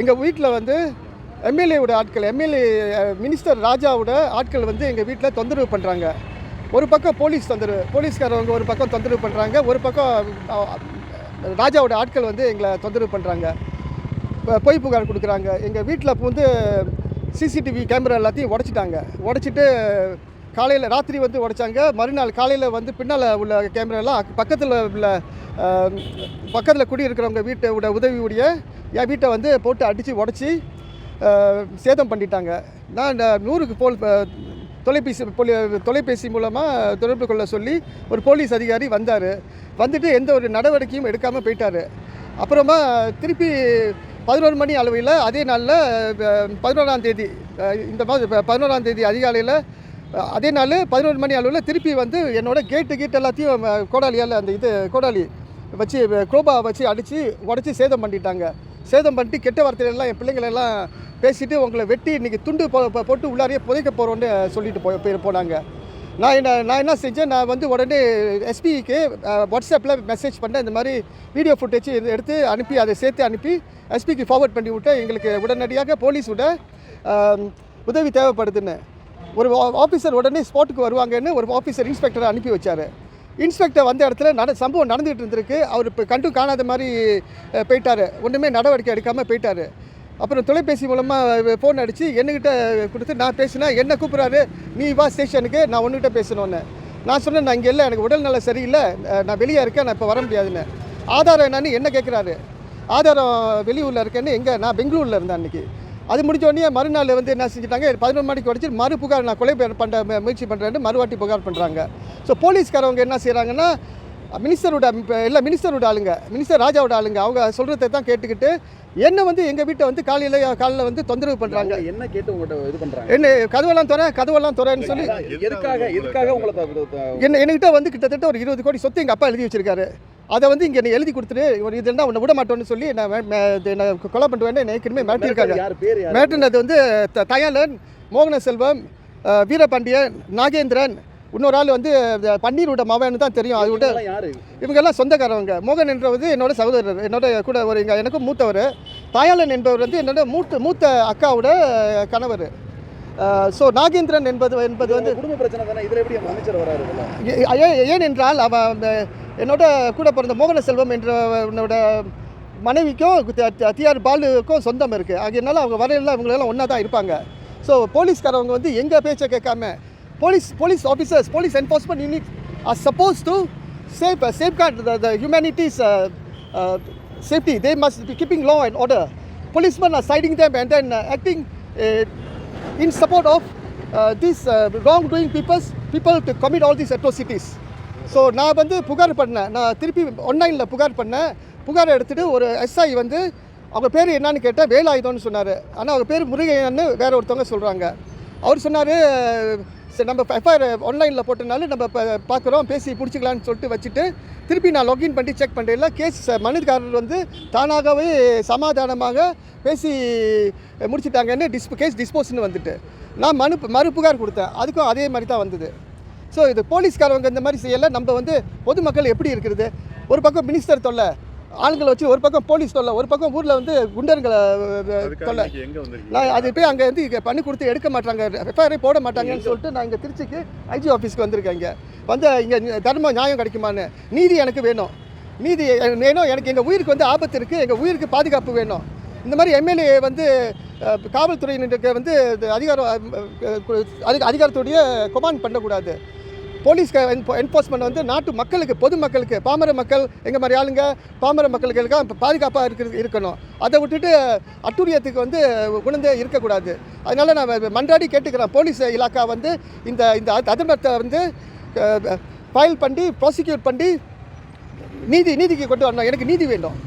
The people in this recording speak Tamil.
எங்கள் வீட்டில் வந்து எம்எல்ஏவோட ஆட்கள் எம்எல்ஏ மினிஸ்டர் ராஜாவோட ஆட்கள் வந்து எங்கள் வீட்டில் தொந்தரவு பண்ணுறாங்க. ஒரு பக்கம் போலீஸ் தொந்தரவு போலீஸ்காரவங்க ஒரு பக்கம் தொந்தரவு பண்ணுறாங்க ஒரு பக்கம் ராஜாவோட ஆட்கள் வந்து எங்களை தொந்தரவு பண்ணுறாங்க. பொய் புகார் கொடுக்குறாங்க. எங்கள் வீட்டில் வந்து சிசிடிவி கேமரா எல்லாத்தையும் உடச்சிட்டாங்க. உடச்சிட்டு காலையில் ராத்திரி வந்து உடைச்சாங்க. மறுநாள் காலையில் வந்து பின்னால் உள்ள கேமராலாம் பக்கத்தில் உள்ள பக்கத்தில் குடியிருக்கிறவங்க வீட்டோட உதவியுடைய என் வீட்டை வந்து போட்டு அடித்து உடச்சி சேதம் பண்ணிட்டாங்க. நான் இந்த நூறுக்கு போல் தொலைபேசி பொலி தொலைபேசி மூலமாக தொடர்பு கொள்ள சொல்லி ஒரு போலீஸ் அதிகாரி வந்தார். வந்துட்டு எந்த ஒரு நடவடிக்கையும் எடுக்காமல் போயிட்டார். அப்புறமா திருப்பி பதினோரு மணி அளவில் அதே நாளில் பதினோராம் தேதி இந்த மாதிரி பதினோராம் தேதி அதிகாலையில் அதே நாள் பதினோரு மணி அளவில் திருப்பி வந்து என்னோட கேட்டு கீட்டு எல்லாத்தையும் கோடாலியால் அந்த இது கோடாலி வச்சு குரோபா வச்சு அடித்து உடச்சி சேதம் பண்ணிட்டாங்க. சேதம் பண்ணிட்டு கெட்ட வார்த்தையிலலாம் என் பிள்ளைங்களெல்லாம் பேசிட்டு உங்களை வெட்டி இன்றைக்கி துண்டு போ போட்டு உள்ளாரையே புதைக்க போகிறோன்னு சொல்லிட்டு போய் போனாங்க. நான் என்ன நான் என்ன செஞ்சேன்? நான் வந்து உடனே எஸ்பிக்கு வாட்ஸ்அப்பில் மெசேஜ் பண்ணேன். இந்த மாதிரி வீடியோ ஃபுட்டேஜ் எடுத்து அனுப்பி அதை சேர்த்து அனுப்பி எஸ்பிக்கு ஃபார்வர்ட் பண்ணி விட்டு எங்களுக்கு உடனடியாக போலீஸோட உதவி தேவைப்படுதுன்னு. ஒரு ஆஃபீஸர் உடனே ஸ்பாட்டுக்கு வருவாங்கன்னு ஒரு ஆஃபீஸர் இன்ஸ்பெக்டரை அனுப்பி வச்சார். இன்ஸ்பெக்டர் வந்த இடத்துல நட சம்பவம் நடந்துகிட்டு இருந்திருக்கு. அவர் இப்போ கண்டும் காணாத மாதிரி போயிட்டார். ஒன்றுமே நடவடிக்கை எடுக்காமல் போயிட்டார். அப்புறம் தொலைபேசி மூலமாக ஃபோன் அடித்து என்கிட்ட கொடுத்து நான் பேசினா என்ன கூப்பிட்றாரு? நீ வா ஸ்டேஷனுக்கு நான் ஒன்றுகிட்ட பேசணுன்னு நான் சொன்னேன் நான் இங்கே இல்லை எனக்கு உடல்நல சரியில்லை. நான் வெளியே இருக்கேன் நான் இப்போ வர முடியாதுன்னு. ஆதாரம் என்னன்னு என்ன கேட்குறாரு ஆதாரம் வெளியூரில் இருக்கேன்னு எங்கே? நான் பெங்களூரில் இருந்தேன் அன்றைக்கி அது முடிஞ்ச உடனே மறுநாள் வந்து என்ன செஞ்சுட்டாங்க? பதினொரு மணிக்கு உடச்சி மறு புகார் நான் கொலை பண்ணுற முயற்சி பண்ணுறேன்னு மறுவாட்டி புகார் பண்ணுறாங்க ஸோ போலீஸ்காரவங்க என்ன செய்கிறாங்கன்னா மினிஸ்டரோட இல்லை மினிஸ்டரோட ஆளுங்க மினிஸ்டர் ராஜாவோட ஆளுங்க அவங்க சொல்கிறத தான் கேட்டுக்கிட்டு என்னை வந்து எங்கள் வீட்டை வந்து காலையில் காலையில் வந்து தொந்தரவு பண்ணுறாங்க என்ன கேட்டு உங்கள்கிட்ட இது பண்றாங்க? என்ன கதவெல்லாம் துற கதவெல்லாம் துறன்னு சொல்லி எதுக்காக எதுக்காக உங்களை என்ன என்கிட்ட வந்து கிட்டத்தட்ட ஒரு இருபது கோடி சொத்து எங்கள் அப்பா எழுதி வச்சிருக்காரு. அதை வந்து இங்கே எழுதி கொடுத்துட்டு ஒரு இது இருந்தால் உன்னை விட மாட்டோன்னு சொல்லி நான் என்ன கொலை பண்ணுவேன்னு என்னை ஏற்கனவே மிரட்டியிருக்காங்க. மிரட்டினது வந்து த- தயாளன் மோகன செல்வம் வீரபாண்டியன் நாகேந்திரன் இன்னொரு ஆள் வந்து அஹ், பன்னீரோட மவன்னு தான் தெரியும். அது விட இவங்கெல்லாம் சொந்தக்காரவங்க. மோகன் என்றவர் என்னோட சகோதரர் என்னோட கூட ஒரு எங்கள் எனக்கும் மூத்தவர். தாயாளன் என்பவர் வந்து என்னோட மூத்த மூத்த அக்காவோட கணவர். ஸோ நாகேந்திரன் என்பது என்பது வந்து குடும்ப பிரச்சனை தானே? இதுல எப்படி அமைச்சர் வராரு ஏன் என்றால் அவன் என்னோட கூட பிறந்த மோகன செல்வம் என்ற என்னோட மனைவிக்கும் டிஆர் பாலுக்கும் சொந்தம் இருக்குது ஆகையினால அவங்க வரையில இவங்களெல்லாம் ஒன்றா தான் இருப்பாங்க. ஸோ போலீஸ்காரவங்க வந்து எங்கள் பேச்சை கேட்காம police police officers police enforcement unit are suppose to safe safeguard the the humanities safety they must be keeping law and order. Policemen are siding them and then uh, acting uh, in support of uh, these uh, wrongdoing peoples, people to commit all these atrocities. So நான் வந்து புகார் பண்ணேன். நான் திருப்பி ஆன்லைனில் புகார் பண்ணேன். புகார் எடுத்துகிட்டு ஒரு எஸ்ஐ வந்து அவங்க பேர் என்னன்னு கேட்டேன் வேலாயுதம்னு சொன்னார். ஆனால் அவங்க பேர் முருகையன்னு வேற ஒருத்தவங்க சொல்கிறாங்க அவர் சொன்னார் சரி நம்ம எஃப்ஐஆர் ஆன்லைனில் போட்டனாலும் நம்ம இப்போ பார்க்குறோம் பேசி பிடிச்சிக்கலான்னு சொல்லிட்டு வச்சுட்டு திருப்பி நான் லாகின் பண்ணி செக் பண்ணுறதில்ல கேஸ் மனுக்காரர் வந்து தானாகவே சமாதானமாக பேசி முடிச்சிட்டாங்கன்னு டிஸ்போ கேஸ் டிஸ்போஸ்னு வந்துட்டு. நான் மனு மறு புகார் கொடுத்தேன். அதுக்கும் அதே மாதிரி தான் வந்தது. ஸோ இது போலீஸ்காரவங்க இந்த மாதிரி செய்யலை. நம்ம வந்து பொதுமக்கள் எப்படி இருக்கிறது? ஒரு பக்கம் மினிஸ்டர் தொல்லை ஆளுங்களை வச்சு ஒரு பக்கம் போலீஸ் தொல்லை ஒரு பக்கம் ஊரில் வந்து குண்டர்களை தொல்லை. நான் அது போய் அங்கே வந்து இங்க பண்ணி கொடுத்து எடுக்க மாட்டாங்க எஃப்ஐஆரே போட மாட்டாங்கன்னு சொல்லிட்டு நான் இங்கே திருச்சிக்கு ஐஜி ஆஃபீஸ்க்கு வந்திருக்கேன் இங்கே. வந்து இங்கே தர்மம் நியாயம் கிடைக்குமான்னு. நீதி எனக்கு வேணும். நீதி வேணும் எனக்கு எங்கள் உயிருக்கு வந்து ஆபத்து இருக்குது எங்கள் உயிருக்கு பாதுகாப்பு வேணும். இந்த மாதிரி எம்எல்ஏ வந்து காவல்துறையினருக்கு வந்து அதிகாரம் அதிகாரத்துடைய கொமாண்ட் பண்ணக்கூடாது. போலீஸ் என்ஃபோர்ஸ்மெண்ட் வந்து நாட்டு மக்களுக்கு பொதுமக்களுக்கு பாமர மக்கள் எங்கள் மாதிரி ஆளுங்க பாமர மக்களுக்கு பாதுகாப்பாக இருக்கிறது இருக்கணும். அதை விட்டுட்டு அட்டுரியத்துக்கு வந்து உணர்ந்தே இருக்கக்கூடாது. அதனால் நான் மன்றாடி கேட்டுக்கிறேன். போலீஸ் இலாக்கா வந்து இந்த இந்த அதர்மத்தை வந்து ஃபைல் பண்ணி ப்ராசிக்யூட் பண்ணி நீதி நீதிக்கு கொண்டு வரணும். எனக்கு நீதி வேண்டும்.